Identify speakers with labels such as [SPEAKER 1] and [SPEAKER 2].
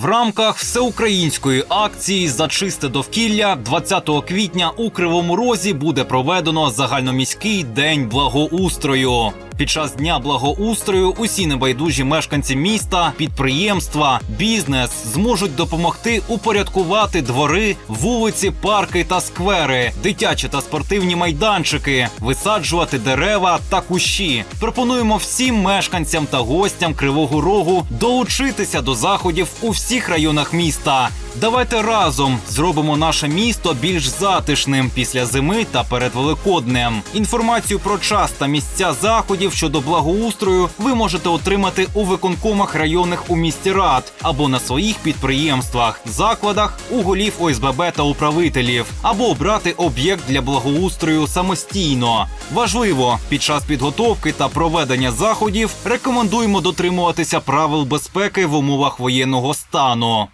[SPEAKER 1] В рамках всеукраїнської акції за чисте довкілля 20 квітня у Кривому Розі буде проведено загальноміський день благоустрою. Під час дня благоустрою усі небайдужі мешканці міста, підприємства, бізнес зможуть допомогти упорядкувати двори, вулиці, парки та сквери, дитячі та спортивні майданчики, висаджувати дерева та кущі. Пропонуємо всім мешканцям та гостям Кривого Рогу долучитися до заходів у всіх районах міста. Давайте разом зробимо наше місто більш затишним після зими та перед Великоднем. Інформацію про час та місця заходів щодо благоустрою ви можете отримати у виконкомах районних у місті рад або на своїх підприємствах, закладах, у голів ОСББ та управителів, або обрати об'єкт для благоустрою самостійно. Важливо, під час підготовки та проведення заходів рекомендуємо дотримуватися правил безпеки в умовах воєнного стану.